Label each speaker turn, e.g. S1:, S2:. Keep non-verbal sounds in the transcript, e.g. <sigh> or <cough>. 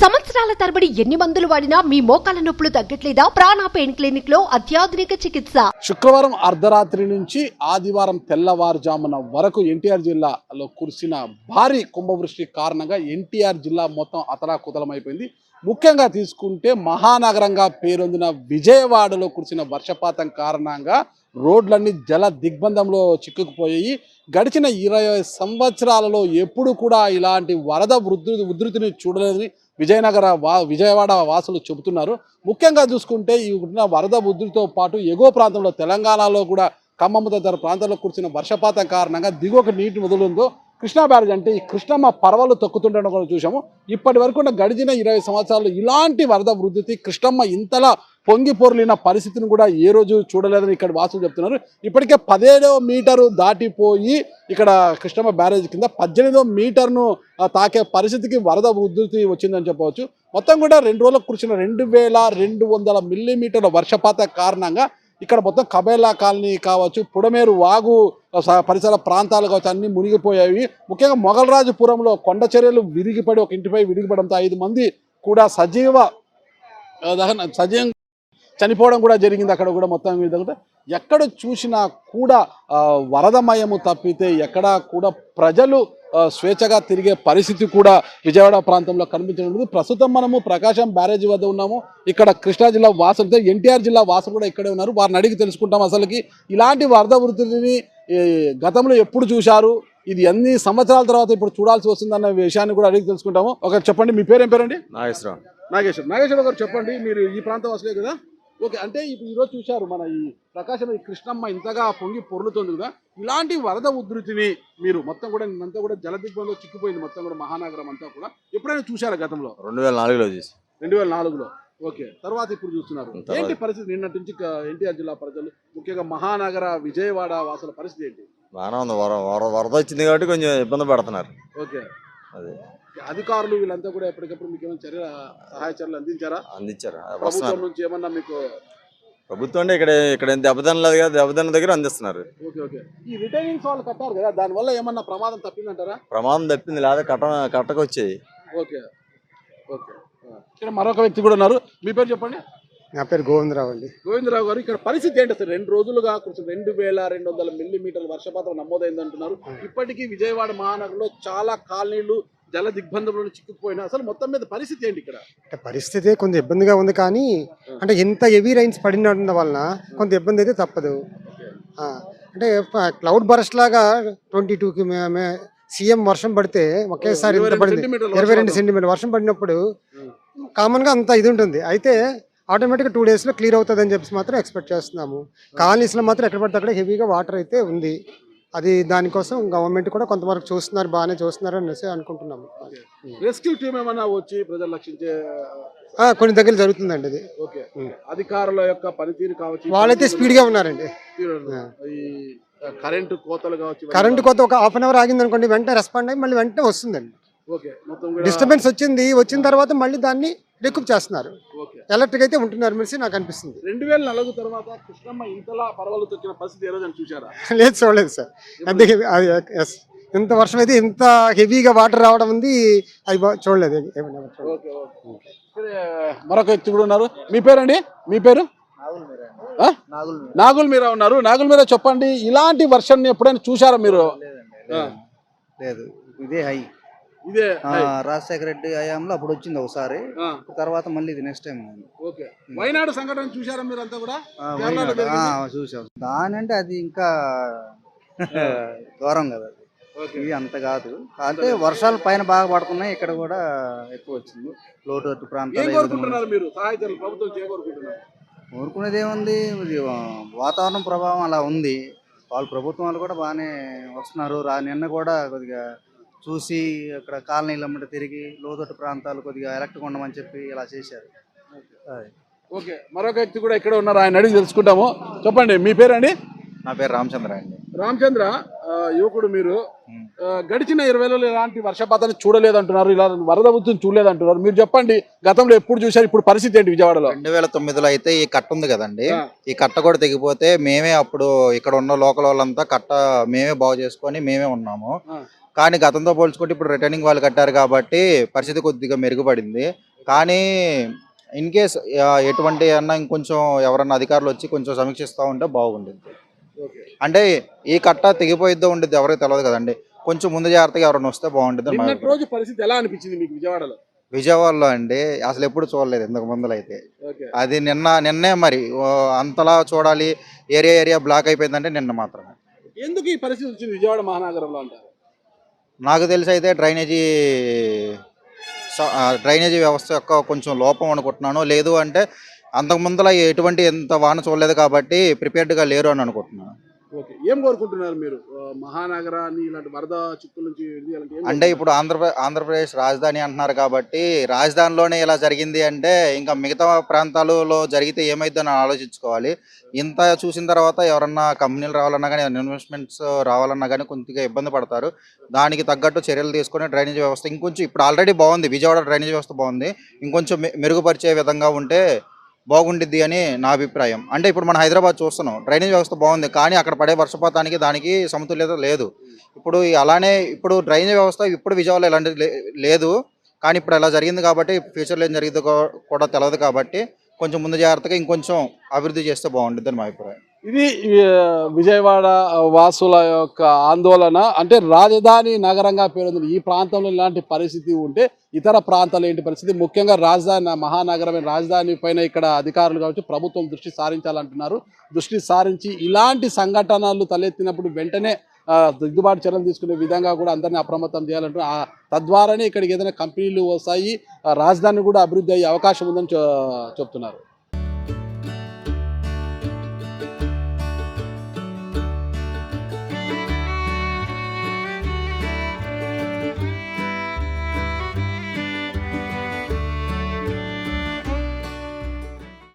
S1: సంవత్సరాల తరబడి ఎన్ని మందులు వాడినా మీ మోకాల నొప్పులు తగ్గట్లేదా? ప్రాణ పెయిన్ క్లినిక్లో అత్యాధునిక చికిత్స.
S2: శుక్రవారం అర్ధరాత్రి నుంచి ఆదివారం తెల్లవారుజామున వరకు ఎన్టీఆర్ జిల్లాలో కురిసిన భారీ కుంభవృష్టి కారణంగా ఎన్టీఆర్ జిల్లా మొత్తం అతలాకుతలమైపోయింది. ముఖ్యంగా తీసుకుంటే మహానగరంగా పేరొందిన విజయవాడలో కురిసిన వర్షపాతం కారణంగా రోడ్లన్నీ జల దిగ్బంధంలో చిక్కుకుపోయాయి. గడిచిన ఇరవై సంవత్సరాలలో ఎప్పుడు కూడా ఇలాంటి వరద ఉధృతిని చూడలేదని విజయనగర వా విజయవాడ వాసులు చెబుతున్నారు. ముఖ్యంగా చూసుకుంటే ఈ ఉన్న వరద ఉధృతితో పాటు ఎగువ ప్రాంతంలో తెలంగాణలో కూడా ఖమ్మం తదితర ప్రాంతాల్లో కురిసిన వర్షపాతం కారణంగా దిగువకు నీటి వదులుందో కృష్ణా బ్యారేజ్ అంటే ఈ కృష్ణమ్మ పర్వాలు తొక్కుతుండడం కూడా చూసాము ఇప్పటి వరకు గడిచిన ఇరవై సంవత్సరాలు ఇలాంటి వరద వృద్ధి కృష్ణమ్మ ఇంతలా పొంగి పొరలిన పరిస్థితిని కూడా ఏ రోజు చూడలేదని ఇక్కడ వాసులు చెప్తున్నారు. ఇప్పటికే పదిహేడవ మీటరు దాటిపోయి ఇక్కడ కృష్ణమ్మ బ్యారేజ్ కింద పద్దెనిమిదవ మీటర్ను తాకే పరిస్థితికి వరద ఉధృతి వచ్చిందని చెప్పవచ్చు. మొత్తం కూడా రెండు రోజులకు కురిసిన రెండు వేల రెండు వందల మిల్లీమీటర్ల వర్షపాత కారణంగా ఇక్కడ మొత్తం కబేలా కాలనీ కావచ్చు పుడమేరు వాగు స- పరిసర ప్రాంతాలు కావచ్చు అన్నీ మునిగిపోయాయి. ముఖ్యంగా మొగలరాజుపురంలో కొండ చర్యలు విరిగిపడి ఒక ఇంటిపై విరిగిపడంతో ఐదు మంది కూడా సజీవ ఆ, సజీవం చనిపోవడం కూడా జరిగింది అక్కడ కూడా మొత్తం విధంగా ఎక్కడ చూసినా కూడా వరదమయము తప్పితే ఎక్కడ కూడా ప్రజలు స్వేచ్ఛగా తిరిగే పరిస్థితి కూడా విజయవాడ ప్రాంతంలో కనిపించడం లేదు. ప్రస్తుతం మనము ప్రకాశం బ్యారేజీ వద్ద ఉన్నాము. ఇక్కడ కృష్ణా జిల్లా వాసులతో ఎన్టీఆర్ జిల్లా వాసులు కూడా ఇక్కడే ఉన్నారు. వారిని అడిగి తెలుసుకుంటాం అసలుకి. ఇలాంటి వరద వృత్తిని గతంలో ఎప్పుడు చూశారు? ఇది ఎన్ని సంవత్సరాల తర్వాత ఇప్పుడు చూడాల్సి వస్తుందన్న విషయాన్ని కూడా అడిగి తెలుసుకుంటాము. ఒక చెప్పండి మీ పేరు ఏం పేరండి?
S3: నాగేశ్వరరావు.
S2: నాగేశ్వర్ నాగేశ్వర గారు చెప్పండి. మీరు ఈ ప్రాంతం వసలే కదా? ఓకే అంటే ఇప్పుడు ఈరోజు చూశారు మన ఈ ప్రకాశం ఈ కృష్ణమ్మ ఇంతగా పొంగి పొర్లుతుంది కదా? ఇలాంటి వరద ఉధృతిని మీరు మొత్తం కూడా నిన్నంతా కూడా జల దిగ్బంధంలో చిక్కిపోయింది మొత్తం కూడా మహానగరం అంతా కూడా. ఎప్పుడైనా చూశారా గతంలో?
S3: రెండు వేల నాలుగులో చూసి
S2: రెండు వేల నాలుగులో. ఓకే తర్వాత ఇప్పుడు చూస్తున్నారు. ఏంటి పరిస్థితి? నిన్నటి నుంచి ఎన్టీఆర్ జిల్లా ప్రజలు ముఖ్యంగా మహానగర విజయవాడ వాసుల పరిస్థితి ఏంటి?
S3: బాగానే ఉంది. వర వర వరద వచ్చింది కాబట్టి కొంచెం ఇబ్బంది పడుతున్నారు.
S2: ఓకే.
S3: అదే.
S2: అధికారులు వీళ్ళంతా కూడా ఎప్పటికప్పుడు మీకు ఏమైనా చర్య సహాయ చర్యలు అందించారా?
S3: అందించారు?
S2: ప్రభుత్వం నుంచి ఏమన్నా మీకు
S3: ప్రభుత్వం అంటే ఇక్కడ ఇక్కడ దెబ్బతిన లేదు కదా దెబ్బతిన్న దగ్గర అందిస్తున్నారు.
S2: Okay okay. ఈ రిటైనింగ్స్ వాళ్ళు కట్టారు కదా దానివల్ల ఏమన్నా ప్రమాదం తప్పిందంటారా?
S3: ప్రమాదం తప్పింది లేదా కట్ట కట్టకు వచ్చాయి
S2: ఓకే. ఓకే. ఇక్కడ మరొక వ్యక్తి కూడా ఉన్నారు. మీ పేరు చెప్పండి.
S4: నా పేరు గోవిందరావు అండి.
S2: గోవిందరావు గారు ఇక్కడ పరిస్థితి ఏంటి అసలు రెండు రోజులుగా కొంచెం రెండు వేల రెండు వందల మిల్లీమీటర్ల వర్షపాతం నమోదైంది అంటున్నారు. ఇప్పటికీ విజయవాడ మహానగరంలో చాలా కాలనీలు జల దిగ్బంధంలో చిక్కుకుపోయినా అసలు మొత్తం మీద పరిస్థితి ఏంటి ఇక్కడ?
S4: అంటే పరిస్థితి కొంచెం ఇబ్బందిగా ఉంది కానీ అంటే ఎంత హెవీ రైన్స్ పడిన వలన కొంత ఇబ్బంది అయితే తప్పదు. అంటే క్లౌడ్ బరస్ట్ లాగా ట్వంటీ టూకి సీఎం వర్షం పడితే ఒకేసారి
S2: ఇరవై రెండు
S4: పడింది?
S2: సెంటీమీటర్ల
S4: ఇరవై రెండు
S2: వర్షపాతం.
S4: సెంటీమీటర్ వర్షం పడినప్పుడు. కామన్గా అంత ఇది ఉంటుంది. అయితే ఆటోమేటిక్గా టూ డేస్లో క్లియర్ అవుతుంది అని చెప్పి మాత్రం ఎక్స్పెక్ట్ చేస్తున్నాము. కాలనీస్లో మాత్రం ఎక్కడ పడితే అక్కడ హెవీగా వాటర్ అయితే ఉంది. అది దానికోసం గవర్నమెంట్ కూడా కొంతవరకు చూస్తున్నారు బాగానే చూస్తున్నారు అనేసి అనుకుంటున్నాము.
S2: రెస్క్యూ టీం ఏమన్నా వచ్చి ప్రజలు రక్షించే
S4: కొన్ని దగ్గర జరుగుతుందండి అది.
S2: ఓకే. అధికారుల యొక్క పనితీరు కావచ్చు
S4: వాళ్ళైతే స్పీడ్గా ఉన్నారండి.
S2: కరెంటు కోతలు కావచ్చు
S4: కరెంట్ కొత్త ఒక హాఫ్ అన్ అవర్ ఆగింది అనుకోండి వెంటనే రెస్పాండ్ అయ్యి మళ్ళీ వెంటనే వస్తుందండి. డిస్టర్బెన్స్ వచ్చింది. వచ్చిన తర్వాత మళ్ళీ దాన్ని రికూప్ చేస్తున్నారు.
S2: ఓకే.
S4: ఎలక్ట్రిక్ అయితే ఉంటున్నారు మెలిసి నాకు అనిపిస్తుంది.
S2: రెండు వేల నాలుగు తర్వాత కృష్ణమ్మ ఇంతలా పర్వాలు తొక్కిన పరిస్థితి ఏ రోజు చూసారా <laughs>
S4: లేదు చూడలేదు సార్. అంతే heavy- అది yes. ఇంత వర్షం అయితే ఇంత హెవీగా వాటర్ రావడం ఉంది. అది చూడలేదు.
S2: మరొక వ్యక్తి కూడా ఉన్నారు. మీ పేరండి? మీ పేరు? నాగుల్ మీరా ఉన్నారు. నాగుల్ మీరా చెప్పండి. ఇలాంటి వర్షాన్ని ఎప్పుడైనా చూసారా మీరు?
S5: లేదు. ఇదే హై.
S2: ఇదే
S5: రాజశేఖర రెడ్డి హయాంలో అప్పుడు వచ్చింది ఒకసారి. తర్వాత మళ్ళీ ఇది నెక్స్ట్ టైం
S2: ఓకే. వైనాడు సంఘటన చూసారా మీరు అంతా కూడా.
S5: చూసాం దాని అంటే అది ఇంకా దూరం <laughs> కదా ఇది అంత కాదు. అంటే వర్షాలు పైన బాగా పడుతున్నాయి ఇక్కడ కూడా ఎక్కువ వచ్చింది. లోటు ప్రాంతాలు కోరుకునేది ఏముంది? వాతావరణం ప్రభావం అలా ఉంది. వాళ్ళు ప్రభుత్వం వాళ్ళు కూడా బాగానే వస్తున్నారు. రా నిన్న కూడా కొద్దిగా చూసి అక్కడ కాలనీలు అమ్మట తిరిగి లోతట్టు ప్రాంతాలు కొద్దిగా ఎలక్ట్రిక్ ఉండమని చెప్పి ఇలా చేశారు.
S2: ఓకే మరొక వ్యక్తి కూడా ఇక్కడ ఉన్నారు ఆయన అడిగి తెలుసుకుంటాము. చెప్పండి మీ పేరండి
S5: నా పేరు రామచంద్ర అండి.
S2: రామచంద్ర యువకుడు మీరు. గడిచిన ఇరవై వేలలో ఎలాంటి వర్షపాతాన్ని చూడలేదంటున్నారు ఇలా వరద ఉద్ధృతిని చూడలేదంటున్నారు. మీరు చెప్పండి గతంలో ఎప్పుడు చూశారు ఇప్పుడు పరిస్థితి ఏంటి విజయవాడలో?
S6: రెండు వేల తొమ్మిదిలో అయితే ఈ కట్ట ఉంది కదండి. ఈ కట్ట కూడా తెగిపోతే మేమే అప్పుడు ఇక్కడ ఉన్న లోకల్ వాళ్ళంతా కట్ట మేమే బాగు చేసుకొని మేమే ఉన్నాము. కానీ గతంతో పోల్చుకుంటే ఇప్పుడు రిటర్నింగ్ వాళ్ళు కట్టారు కాబట్టి పరిస్థితి కొద్దిగా మెరుగుపడింది. కానీ ఇన్ కేస్ ఎటువంటి అన్నా ఇంకొంచెం ఎవరన్నా అధికారులు వచ్చి కొంచెం సమీక్షిస్తూ ఉంటే బాగుండేది. అంటే ఈ కట్ట తెగిపోయిద్దో ఉండేది ఎవరికి తెలియదు కదండి. కొంచెం ముందు జాగ్రత్తగా ఎవరైనా వస్తే బాగుంటుంది.
S2: రోజు పరిస్థితి ఎలా అనిపించింది మీకు విజయవాడలో?
S6: విజయవాడలో అండి అసలు ఎప్పుడు చూడలేదు ఇంతకు ముందులో అయితే. అది నిన్న నిన్నే మరి అంతలా చూడాలి ఏరియా ఏరియా బ్లాక్ అయిపోయిందంటే నిన్న మాత్రమే.
S2: ఎందుకు ఈ పరిస్థితి వచ్చింది విజయవాడ మహానగరంలో అంటారు?
S6: నాకు తెలిసి అయితే డ్రైనేజీ స- డ్రైనేజీ వ్యవస్థ యొక్క కొంచెం లోపం అనుకుంటున్నాను. లేదు అంటే అంతకు ముందల ఎటువంటి ఎంత వాన చూడలేదు కాబట్టి ప్రిపేర్డ్గా లేరు అని అనుకుంటున్నాను.
S2: ఓకే. ఏం కోరుకుంటున్నారు మీరు? మహానగరాన్ని ఇలాంటి వరద చిక్కుల నుంచి
S6: అంటే ఇప్పుడు ఆంధ్రప్రదేశ్ ఆంధ్రప్రదేశ్ రాజధాని అంటున్నారు కాబట్టి రాజధానిలోనే ఇలా జరిగింది అంటే ఇంకా మిగతా ప్రాంతాలలో జరిగితే ఏమైందని ఆలోచించుకోవాలి. ఇంత చూసిన తర్వాత ఎవరన్నా కంపెనీలు రావాలన్నా కానీ ఇన్వెస్ట్మెంట్స్ రావాలన్నా కానీ కొద్దిగా ఇబ్బంది పడతారు. దానికి తగ్గట్టు చర్యలు తీసుకొని డ్రైనేజ్ వ్యవస్థ ఇంకొంచెం ఇప్పుడు ఆల్రెడీ బాగుంది. విజయవాడ డ్రైనేజ్ వ్యవస్థ బాగుంది. ఇంకొంచెం మెరుగుపరిచే విధంగా ఉంటే బాగుండిద్ది అని నా అభిప్రాయం. అంటే ఇప్పుడు మన హైదరాబాద్ చూస్తున్నాం. డ్రైనేజ్ వ్యవస్థ బాగుంది. కానీ అక్కడ పడే వర్షపాతానికి దానికి సమతుల్యత లేదు. ఇప్పుడు అలానే ఇప్పుడు డ్రైనేజ్ వ్యవస్థ ఇప్పుడు విజయవాడలో ఇలాంటిది లే- లేదు. కానీ ఇప్పుడు అలా జరిగింది కాబట్టి ఫ్యూచర్లో ఏం జరిగిందో కూడా తెలియదు కాబట్టి కొంచెం ముందు జాగ్రత్తగా ఇంకొంచెం అభివృద్ధి చేస్తే బాగుంటుంది అని మా అభిప్రాయం.
S2: ఇది విజయవాడ వాసుల యొక్క ఆందోళన. అంటే రాజధాని నగరంగా పేరొందిన ఈ ప్రాంతంలో ఇలాంటి పరిస్థితి ఉంటే ఇతర ప్రాంతాలు ఏంటి పరిస్థితి? ముఖ్యంగా రాజధాని మహానగరమైన రాజధాని పైన ఇక్కడ అధికారులు కావచ్చు ప్రభుత్వం దృష్టి సారించాలంటున్నారు. దృష్టి సారించి ఇలాంటి సంఘటనలు తలెత్తినప్పుడు వెంటనే దిద్దుబాటు చర్యలు తీసుకునే విధంగా కూడా అందరినీ అప్రమత్తం చేయాలంటున్నారు తద్వారానే ఇక్కడికి ఏదైనా కంపెనీలు వస్తాయి రాజధాని కూడా అభివృద్ధి అయ్యే అవకాశం ఉందని చెప్తున్నారు.